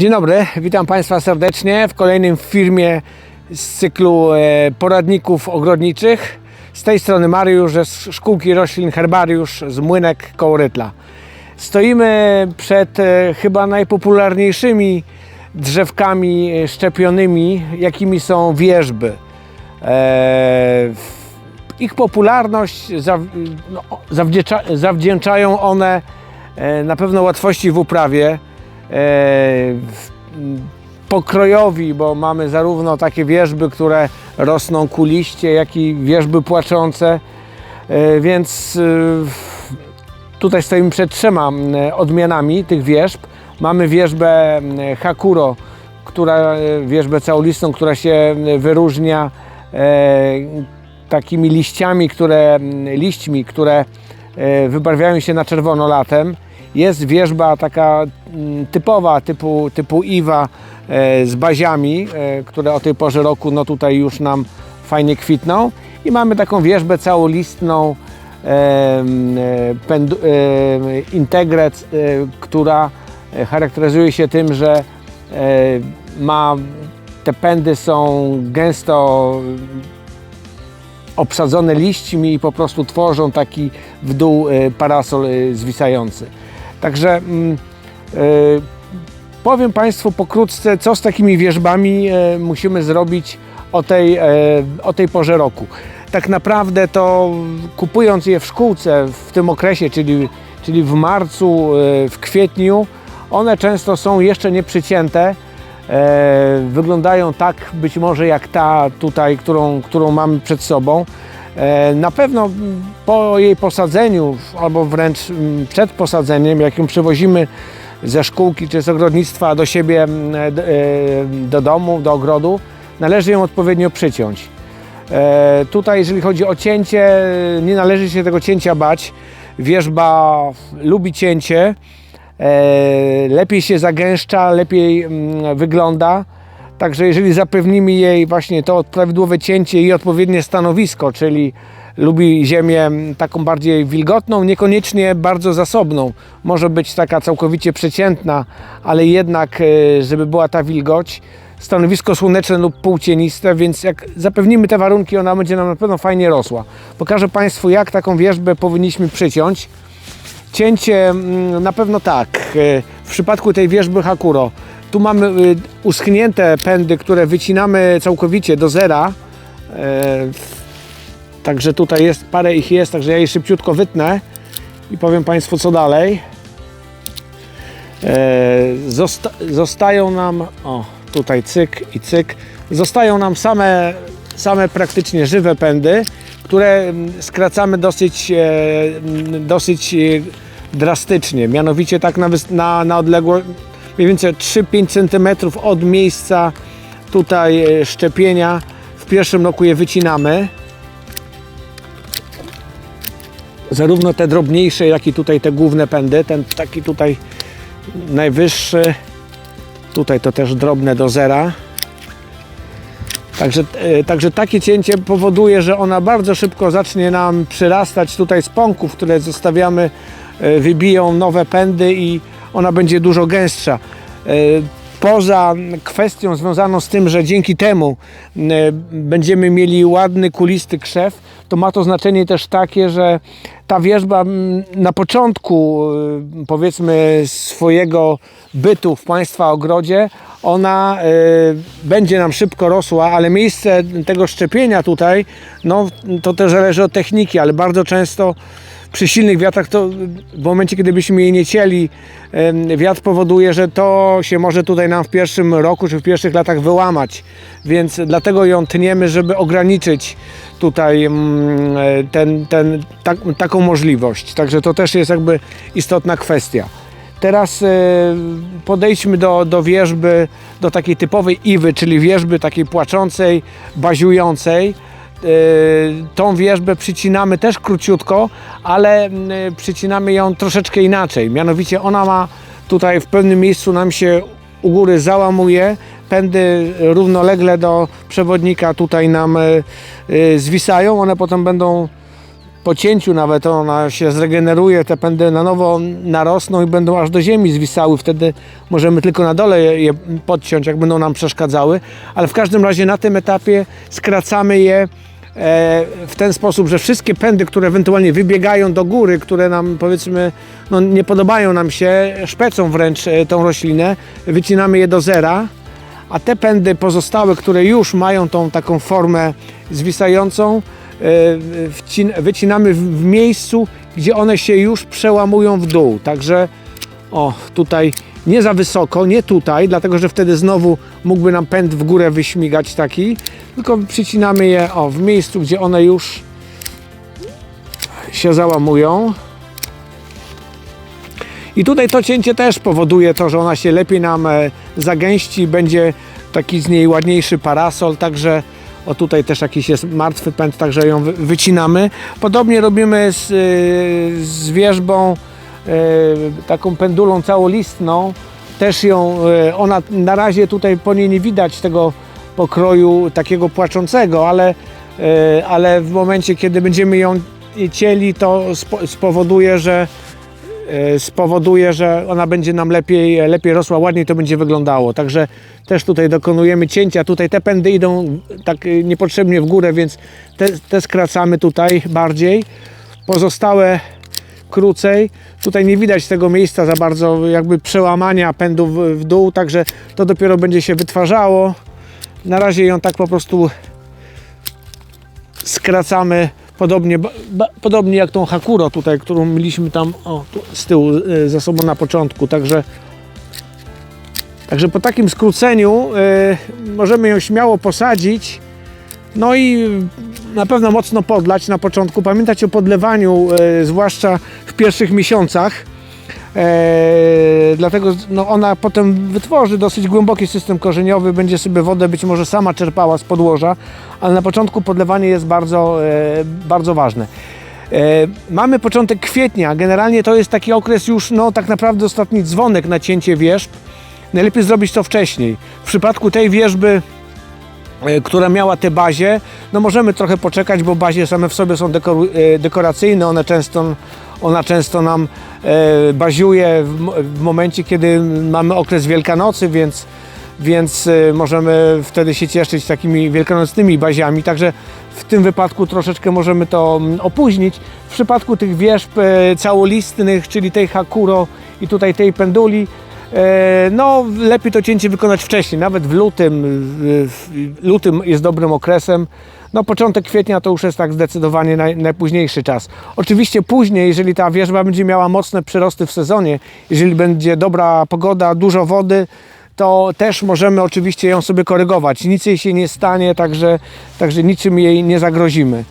Dzień dobry, witam Państwa serdecznie w kolejnym filmie z cyklu e, poradników ogrodniczych. Z tej strony Mariusz ze Szkółki Roślin Herbariusz z Młynek koło Rytla. Stoimy przed e, chyba najpopularniejszymi drzewkami e, szczepionymi, jakimi są wierzby. Ich popularność no, zawdzięcza, zawdzięczają one na pewno łatwości w uprawie, pokrojowi, bo mamy zarówno takie wierzby, które rosną kuliście, jak i wierzby płaczące, E, więc e, tutaj stoimy przed trzema odmianami tych wierzb. Mamy wierzbę Hakuro, która, e, wierzbę całolistą, która się wyróżnia e, takimi liściami, które, liśćmi, które e, wybarwiają się na czerwono latem. Jest wierzba taka mm, typowa, typu, typu Iwa e, z baziami, e, które o tej porze roku no tutaj już nam fajnie kwitną. I mamy taką wierzbę całolistną, e, e, która charakteryzuje się tym, że ma te pędy są gęsto obsadzone liśćmi i po prostu tworzą taki w dół parasol zwisający. Także mm, e, powiem Państwu pokrótce, co z takimi wierzbami e, musimy zrobić o tej, e, o tej porze roku. Tak naprawdę to kupując je w szkółce w tym okresie, czyli, czyli w marcu, w kwietniu, one często są jeszcze nieprzycięte. Wyglądają tak być może jak ta tutaj, którą, którą mamy przed sobą. E, na pewno po jej posadzeniu, albo wręcz mm, przed posadzeniem, jak ją przywozimy ze szkółki czy z ogrodnictwa do siebie, mm, d- e, do domu, do ogrodu, należy ją odpowiednio przyciąć. E, Tutaj, jeżeli chodzi o cięcie, nie należy się tego cięcia bać. Wierzba lubi cięcie, e, lepiej się zagęszcza, lepiej mm, wygląda. Także jeżeli zapewnimy jej właśnie to prawidłowe cięcie i odpowiednie stanowisko, czyli lubi ziemię taką bardziej wilgotną, niekoniecznie bardzo zasobną. Może być taka całkowicie przeciętna, ale jednak, e, żeby była ta wilgoć, stanowisko słoneczne lub półcieniste, więc jak zapewnimy te warunki, ona będzie nam na pewno fajnie rosła. Pokażę Państwu, jak taką wierzbę powinniśmy przyciąć. Cięcie mm, na pewno tak. e, W przypadku tej wierzby Hakuro, tu mamy y, uschnięte pędy, które wycinamy całkowicie do zera. E, Także tutaj jest, parę ich jest, także ja je szybciutko wytnę i powiem Państwu co dalej. E, Zosta zostają nam, o tutaj cyk i cyk, zostają nam same, same praktycznie żywe pędy, które mm, skracamy dosyć, e, mm, dosyć drastycznie. Mianowicie tak na, na, na odległość mniej więcej 3-5 cm od miejsca tutaj e, szczepienia. W pierwszym roku je wycinamy. Zarówno te drobniejsze, jak i tutaj te główne pędy. Ten taki tutaj najwyższy. Tutaj to też drobne do zera. Także, e, także takie cięcie powoduje, że ona bardzo szybko zacznie nam przyrastać tutaj z pąków, które zostawiamy, e, wybiją nowe pędy i ona będzie dużo gęstsza. E, Poza kwestią związaną z tym, że dzięki temu e, będziemy mieli ładny, kulisty krzew, to ma to znaczenie też takie, że ta wierzba na początku e, powiedzmy swojego bytu w Państwa ogrodzie, ona będzie nam szybko rosła, ale miejsce tego szczepienia tutaj, no to też zależy od techniki, ale bardzo często przy silnych wiatrach to w momencie, kiedy byśmy jej nie cieli, wiatr powoduje, że to się może tutaj nam w pierwszym roku czy w pierwszych latach wyłamać. Więc dlatego ją tniemy, żeby ograniczyć tutaj mm, ten, ten, tak, taką możliwość. Także to też jest jakby istotna kwestia. Teraz e, podejdźmy do, do wierzby, do takiej typowej iwy, czyli wierzby takiej płaczącej, baziującej. E, Tą wierzbę przycinamy też króciutko, ale mm, przycinamy ją troszeczkę inaczej. Mianowicie ona ma tutaj w pewnym miejscu nam się u góry załamuje, pędy równolegle do przewodnika tutaj nam e, zwisają, one potem będą po cięciu nawet ona się zregeneruje, te pędy na nowo narosną i będą aż do ziemi zwisały. Wtedy możemy tylko na dole je, podciąć, jak będą nam przeszkadzały. Ale w każdym razie na tym etapie skracamy je w ten sposób, że wszystkie pędy, które ewentualnie wybiegają do góry, które nam powiedzmy no, nie podobają nam się, szpecą wręcz e, tą roślinę, wycinamy je do zera a te pędy pozostałe, które już mają tą taką formę zwisającą, e, wycinamy w miejscu, gdzie one się już przełamują w dół. Także o, tutaj nie za wysoko, nie tutaj, dlatego że wtedy znowu mógłby nam pęd w górę wyśmigać taki, tylko przycinamy je o, w miejscu, gdzie one już się załamują. I tutaj to cięcie też powoduje to, że ona się lepiej nam e, zagęści, będzie taki z niej ładniejszy parasol, także o tutaj też jakiś jest martwy pęd, także ją wy- wycinamy. Podobnie robimy z, e, z wierzbą taką pendulą całolistną. Też ją, e, ona na razie tutaj po niej nie widać tego pokroju takiego płaczącego, ale, e, ale w momencie kiedy będziemy ją cieli, to spo, spowoduje, że e, spowoduje, że ona będzie nam lepiej, lepiej rosła, ładniej to będzie wyglądało. Także też tutaj dokonujemy cięcia. Tutaj te pędy idą tak e, niepotrzebnie w górę, więc te, te skracamy tutaj bardziej. Pozostałe krócej. Tutaj nie widać tego miejsca za bardzo jakby przełamania pędów w, dół, także to dopiero będzie się wytwarzało. Na razie ją tak po prostu skracamy podobnie, podobnie jak tą Hakuro tutaj, którą mieliśmy tam o, tu, z tyłu y, ze sobą na początku, także także po takim skróceniu y, możemy ją śmiało posadzić no i na pewno mocno podlać na początku, pamiętać o podlewaniu, y, zwłaszcza w pierwszych miesiącach E, dlatego no, ona potem wytworzy dosyć głęboki system korzeniowy, będzie sobie wodę być może sama czerpała z podłoża, ale na początku podlewanie jest bardzo, e, bardzo ważne. E, mamy początek kwietnia, generalnie to jest taki okres już no, tak naprawdę ostatni dzwonek na cięcie wierzb. Najlepiej zrobić to wcześniej. W przypadku tej wierzby e, która miała tę bazie, no możemy trochę poczekać, bo bazie same w sobie są dekoru, e, dekoracyjne, one często, ona często nam e, baziuje w, w momencie, kiedy mamy okres Wielkanocy, więc, więc e, możemy wtedy się cieszyć takimi wielkanocnymi baziami, także w tym wypadku troszeczkę możemy to opóźnić. W przypadku tych wierzb e, całolistnych, czyli tej Hakuro i tutaj tej penduli, E, No, lepiej to cięcie wykonać wcześniej, nawet w lutym. w- Lutym jest dobrym okresem. No, początek kwietnia to już jest tak zdecydowanie naj, najpóźniejszy czas. Oczywiście później, jeżeli ta wierzba będzie miała mocne przyrosty w sezonie, jeżeli będzie dobra pogoda, dużo wody, to też możemy oczywiście ją sobie korygować. Nic jej się nie stanie, także, także niczym jej nie zagrozimy.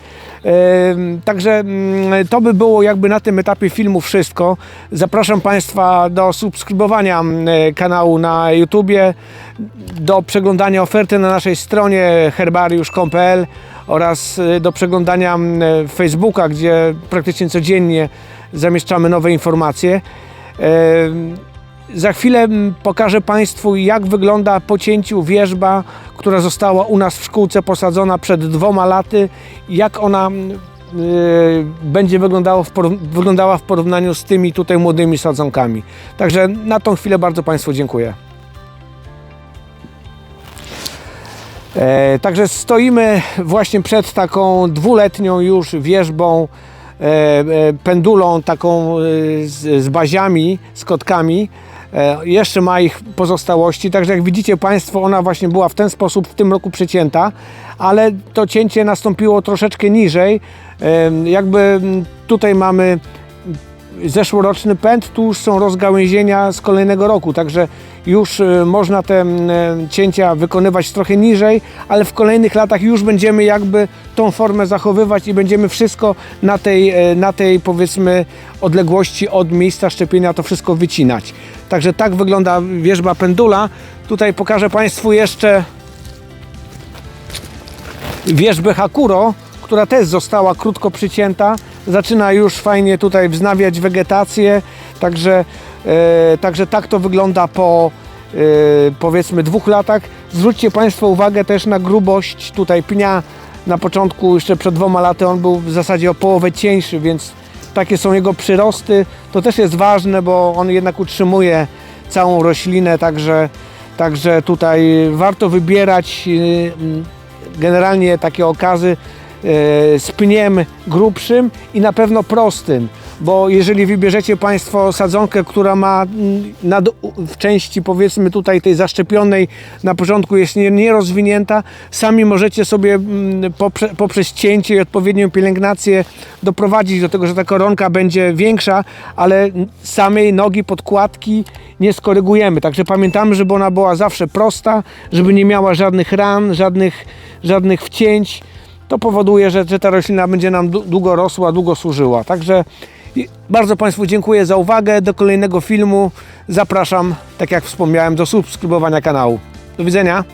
Także mm, to by było jakby na tym etapie filmu wszystko. Zapraszam Państwa do subskrybowania mm, kanału na YouTubie, do przeglądania oferty na naszej stronie herbariusz.pl oraz y, do przeglądania mm, Facebooka, gdzie praktycznie codziennie zamieszczamy nowe informacje. Za chwilę pokażę Państwu, jak wygląda po cięciu wierzba, która została u nas w szkółce posadzona przed dwoma laty, jak ona mm, y, będzie wyglądała w, porównaniu z tymi tutaj młodymi sadzonkami. Także na tą chwilę bardzo Państwu dziękuję. E, także stoimy właśnie przed taką dwuletnią już wierzbą, e, e, pendulą taką e, z, z baziami, z kotkami. E, jeszcze ma ich pozostałości, także jak widzicie Państwo, ona właśnie była w ten sposób w tym roku przecięta, ale to cięcie nastąpiło troszeczkę niżej. E, jakby tutaj mamy zeszłoroczny pęd, tu już są rozgałęzienia z kolejnego roku, także już y, można te e, cięcia wykonywać trochę niżej, ale w kolejnych latach już będziemy jakby tą formę zachowywać i będziemy wszystko na tej, e, na tej powiedzmy odległości od miejsca szczepienia to wszystko wycinać. Także tak wygląda wierzba pendula. Tutaj pokażę Państwu jeszcze wierzbę Hakuro, która też została krótko przycięta. Zaczyna już fajnie tutaj wznawiać wegetację, także, e, także tak to wygląda po e, powiedzmy dwóch latach. Zwróćcie Państwo uwagę też na grubość tutaj pnia Na początku, jeszcze przed dwoma laty, on był w zasadzie o połowę cieńszy, więc takie są jego przyrosty. To też jest ważne, bo on jednak utrzymuje całą roślinę, także, także tutaj warto wybierać yy, mm, generalnie takie okazy yy, z pniem grubszym i na pewno prostym, bo jeżeli wybierzecie Państwo sadzonkę, która ma na, w części powiedzmy tutaj tej zaszczepionej na początku jest nie- nierozwinięta, sami możecie sobie poprze, poprzez cięcie i odpowiednią pielęgnację doprowadzić do tego, że ta koronka będzie większa, ale samej nogi, podkładki nie skorygujemy. Także pamiętamy, żeby ona była zawsze prosta, żeby nie miała żadnych ran, żadnych, żadnych wcięć. To powoduje, że, że ta roślina będzie nam dłu- długo rosła, długo służyła. Także bardzo Państwu dziękuję za uwagę. Do kolejnego filmu zapraszam, tak jak wspomniałem, do subskrybowania kanału. Do widzenia.